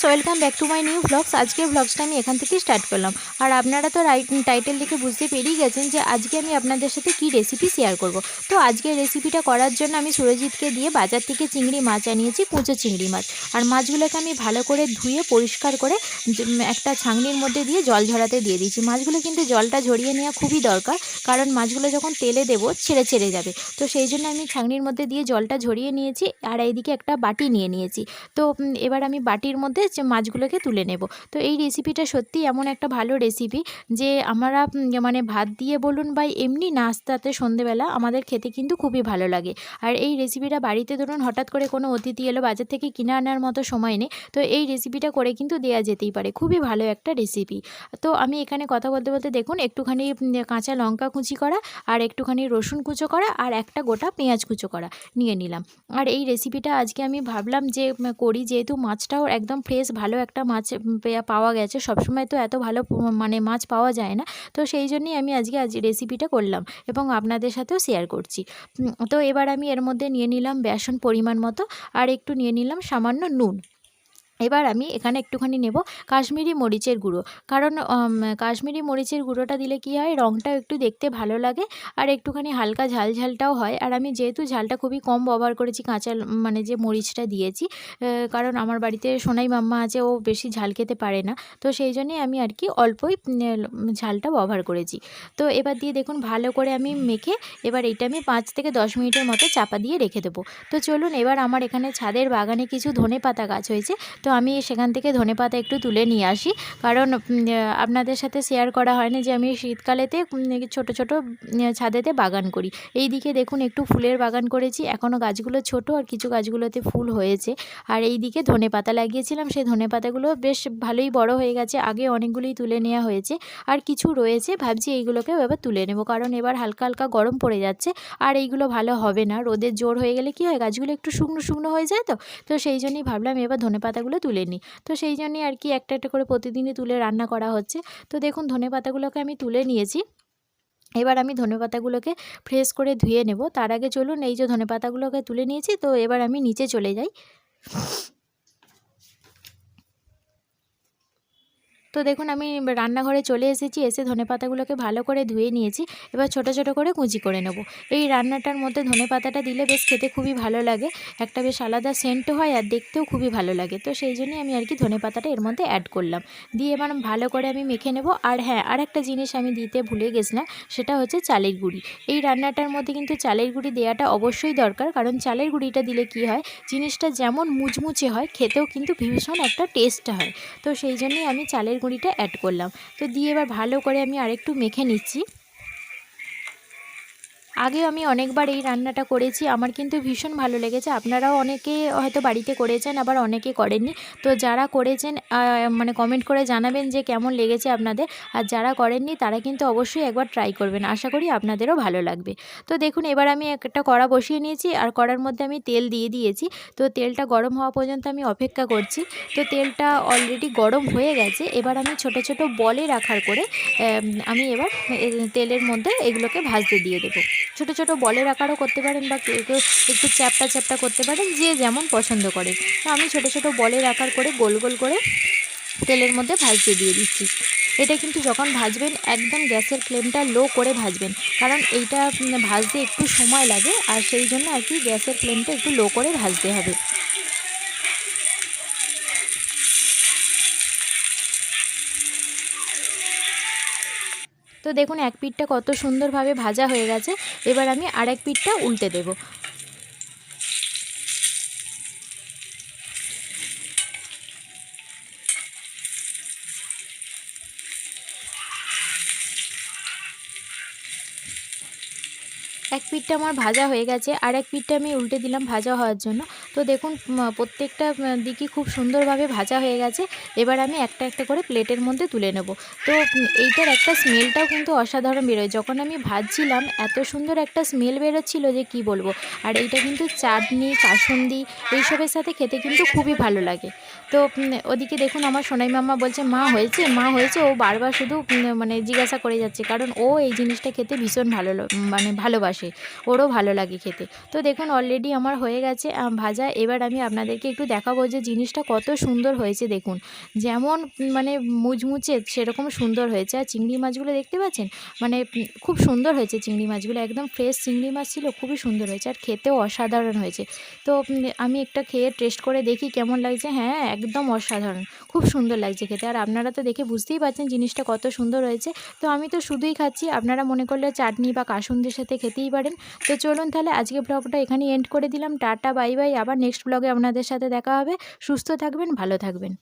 Friends welcome back to my new vlogs আজকের ভ্লগসটা আমি এখান থেকে স্টার্ট করলাম। আর আপনারা তো টাইটেল দেখে বুঝতে পেরেই গেছেন যে আজকে আমি আপনাদের সাথে কি রেসিপি শেয়ার করব। তো আজকের রেসিপিটা করার জন্য আমি সুরজিৎকে দিয়ে বাজার থেকে চিংড়ি মাছ আনিয়েছি, কুঁচো চিংড়ি মাছ। আর মাছগুলোকে আমি ভালো করে ধুয়ে পরিষ্কার করে একটা ছাঁকনির মধ্যে দিয়ে জল ঝরাতে দিয়ে দিয়েছি। মাছগুলো কিন্তু জলটা ঝরিয়ে নেওয়া খুবই দরকার, কারণ মাছগুলো যখন তেলে দেবো ছেড়ে ছেড়ে যাবে। তো সেই জন্য আমি ছাঁকনির মধ্যে দিয়ে জলটা ঝরিয়ে নিয়েছি, আর এইদিকে একটা বাটি নিয়ে নিয়েছি। তো এবার আমি বাটির মধ্যে মাছগুলোকে তুলে নেব। তো এই রেসিপিটা সত্যি এমন একটা ভালো রেসিপি যে আমরা মানে ভাত দিয়ে বলুন বা এমনি নাস্তাতে সন্ধেবেলা আমাদের খেতে কিন্তু খুবই ভালো লাগে। আর এই রেসিপিটা বাড়িতে ধরুন হঠাৎ করে কোনো অতিথি এলো, বাজার থেকে কিনে আনার মতো সময় নেই, তো এই রেসিপিটা করে কিন্তু দেওয়া যেতেই পারে। খুবই ভালো একটা রেসিপি তো আমি এখানে কথা বলতে বলতে দেখুন, একটুখানি কাঁচা লঙ্কা কুচি করা আর একটুখানি রসুন কুচো করা আর একটা গোটা পেঁয়াজ কুচো করা নিয়ে নিলাম। আর এই রেসিপিটা আজকে আমি ভাবলাম যে করি যেহেতু মাছটাও একদম ফ্রেশ ভালো একটা মাছ পাওয়া গেছে। সবসময় তো এত ভালো মানে মাছ পাওয়া যায় না। তো সেই জন্যই আমি আজকে আজ রেসিপিটা করলাম এবং আপনাদের সাথেও শেয়ার করছি। তো এবার আমি এর মধ্যে নিয়ে নিলাম বেসন পরিমাণ মতো আর একটু নিয়ে নিলাম সামান্য নুন। এবার আমি এখানে একটুখানি নেব কাশ্মীরি মরিচের গুঁড়ো। কারণ কাশ্মীরি মরিচের গুঁড়োটা দিলে কি হয় রঙটাও একটু দেখতে ভালো লাগে আর একটুখানি হালকা ঝাল ঝালটাও হয়। আর আমি যেহেতু ঝালটা খুবই কম ব্যবহার করেছি, কাঁচা মানে যে মরিচটা দিয়েছি কারণ আমার বাড়িতে সোনাই মাম্মা আছে, ও বেশি ঝাল খেতে পারে না। তো সেই জন্যই আমি আর কি অল্পই ঝালটা ব্যবহার করেছি। তো এবার দিয়ে দেখুন, ভালো করে আমি মেখে এবার এটা আমি পাঁচ থেকে দশ মিনিটের মতো চাপা দিয়ে রেখে দেবো। তো চলুন, এবার আমার এখানে ছাদের বাগানে কিছু ধনে পাতা গাছ হয়েছে। তো আমি সেখান থেকে ধনে পাতা একটু তুলে নিয়ে আসি। কারণ আপনাদের সাথে শেয়ার করা হয় না যে আমি শীতকালেতে ছোট ছোট ছাদেতে বাগান করি। এই দিকে দেখুন একটু ফুলের বাগান করেছি। এখনও গাছগুলো ছোট আর কিছু গাছগুলোতে ফুল হয়েছে। আর এই দিকে ধনে পাতা লাগিয়েছিলাম। সেই ধনে পাতাগুলো বেশ ভালোই বড় হয়ে গেছে। আগে অনেকগুলোই তুলে নেওয়া হয়েছে। আর কিছু রয়েছে, ভাবছি এইগুলোকেও এবার তুলে নেব। কারণ এবার হালকা হালকা গরম পড়ে যাচ্ছে। আর এইগুলো ভালো হবে না। রোদের জোর হয়ে গেলে কি হয়? গাছগুলো একটু শুকনো শুকনো হয়ে যায় তো? তো সেই জন্যই ভাবলাম এবার ধনে পাতাগুলো তুলে নিই। তো সেই জন্যই আর কি একটা একটা করে প্রতিদিনই তুলে রান্না করা হচ্ছে। তো দেখুন, ধনে পাতাগুলোকে আমি তুলে নিয়েছি। এবার আমি ধনে পাতাগুলোকে ফ্রেশ করে ধুয়ে নেব। তার আগে চলুন, এই যে ধনে পাতাগুলোকে তুলে নিয়েছি, তো এবার আমি নিচে চলে যাই। তো দেখুন আমি রান্নাঘরে চলে এসেছি, এসে ধনে পাতাগুলোকে ভালো করে ধুয়ে নিয়েছি। এবার ছোট ছোট করে কুঁচি করে নেব। এই রান্নাটার মধ্যে ধনে পাতাটা দিলে বেশ খেতে খুবই ভালো লাগে। একটা বেশ আলাদা সেন্ট হয় আর দেখতেও খুবই ভালো লাগে। তো সেই জন্যই আমি আর কি ধনে পাতাটা এর মধ্যে অ্যাড করলাম। দিয়ে এবার ভালো করে আমি মেখে নেব। আর হ্যাঁ আর একটা জিনিস আমি দিতে ভুলে গেছিলাম, সেটা হচ্ছে চালের গুঁড়ি। এই রান্নাটার মধ্যে কিন্তু চালের গুঁড়ি দেওয়াটা অবশ্যই দরকার, কারণ চালের গুঁড়িটা দিলে কি হয়, জিনিসটা যেমন মুচমুচে হয়, খেতেও কিন্তু ভীষণ একটা টেস্ট হয়। তো সেই জন্যই আমি চালের গুঁড়িটা অ্যাড করলাম। তো দিয়ে এবার ভালো করে আমি আরেকটু মেখে নিচ্ছি। আগেও আমি অনেকবার এই রান্নাটা করেছি, আমার কিন্তু ভীষণ ভালো লেগেছে। আপনারাও অনেকে হয়তো বাড়িতে করেছেন, আবার অনেকে করেননি। তো যারা করেছেন মানে কমেন্ট করে জানাবেন যে কেমন লেগেছে আপনাদের। আর যারা করেননি, তারা কিন্তু অবশ্যই একবার ট্রাই করবেন। আশা করি আপনাদেরও ভালো লাগবে। তো দেখুন, এবার আমি একটা কড়া বসিয়ে নিয়েছি, আর কড়ার মধ্যে আমি তেল দিয়ে দিয়েছি। তো তেলটা গরম হওয়া পর্যন্ত আমি অপেক্ষা করছি। তো তেলটা অলরেডি গরম হয়ে গেছে। এবার আমি ছোট ছোট বলে রাখার করে আমি এবার তেলের মধ্যে এগুলোকে ভাজতে দিয়ে দেবো। ছোট ছোট বলের আকারও করতে পারেন বা কেউ কেউ একটু চ্যাপটা চ্যাপটা করতে পারেন, যে যেমন পছন্দ করে। আমি ছোট ছোট বলের আকার করে গোল গোল করে তেলের মধ্যে ভাজতে দিয়ে দিচ্ছি। এটা কিন্তু যখন ভাজবেন, একদম গ্যাসের ফ্লেমটা লো করে ভাজবেন, কারণ এইটা ভাজতে একটু সময় লাগে, আর সেই জন্য আর কি গ্যাসের ফ্লেমটা একটু লো করে ভাজতে হবে। তো দেখুন, এক পিঠটা কত সুন্দরভাবে ভাজা হয়ে গেছে। এবার আমি আর এক পিঠটা উল্টে দেবো। এক পিঠটা আমার ভাজা হয়ে গেছে। আর এক পিঠটা আমি উল্টে দিলাম ভাজা হওয়ার জন্য। তো দেখুন প্রত্যেকটা দিকই খুব সুন্দরভাবে ভাজা হয়ে গেছে। এবার আমি একটা একটা করে প্লেটের মধ্যে তুলে নেব। তো এইটার একটা স্মেলটাও কিন্তু অসাধারণ বেরোয়। যখন আমি ভাজছিলাম এত সুন্দর একটা স্মেল বেরোচ্ছিল যে কি বলব? আর এইটা কিন্তু চাটনি কাসুন্দি এইসবের সাথে খেতে কিন্তু খুবই ভালো লাগে। তো ওদিকে দেখুন আমার সোনাই মাম্মা বলছে মা হয়েছে মা হয়েছে। ও বারবার শুধু মানে জিজ্ঞাসা করে যাচ্ছে কারণ ও এই জিনিসটা খেতে ভীষণ ভালো মানে ভালোবাসে। ওরও ভালো লাগে খেতে। তো দেখুন অলরেডি আমার হয়ে গেছে আম, যায়। এবার আমি আপনাদেরকে একটু দেখাবো যে জিনিসটা কত সুন্দর হয়েছে, দেখুন। যেমন মানে মুচমুচে সেরকম সুন্দর হয়েছে। আর চিংড়ি মাছগুলো দেখতে পাচ্ছেন? মানে খুব সুন্দর হয়েছে চিংড়ি মাছগুলো। একদম ফ্রেশ চিংড়ি মাছ ছিল, খুবই সুন্দর হয়েছে। আর খেতেও অসাধারণ হয়েছে। তো আমি একটা খেয়ে টেস্ট করে দেখি কেমন লাগছে। হ্যাঁ একদম অসাধারণ। খুব সুন্দর লাগছে খেতে। আর আপনারা তো দেখে বুঝতেই পারছেন জিনিসটা কত সুন্দর হয়েছে। তো আমি তো শুধুই খাচ্ছি। আপনারা মনে করলে চাটনি বা কাসুন্দির সাথে খেতেই পারেন। তো চলুন তাহলে আজকে ব্লগটা এখানে এন্ড করে দিলাম। টাটা বাই বাই আবার নেক্সট ব্লগে আপনাদের সাথে দেখা হবে। সুস্থ থাকবেন ভালো থাকবেন।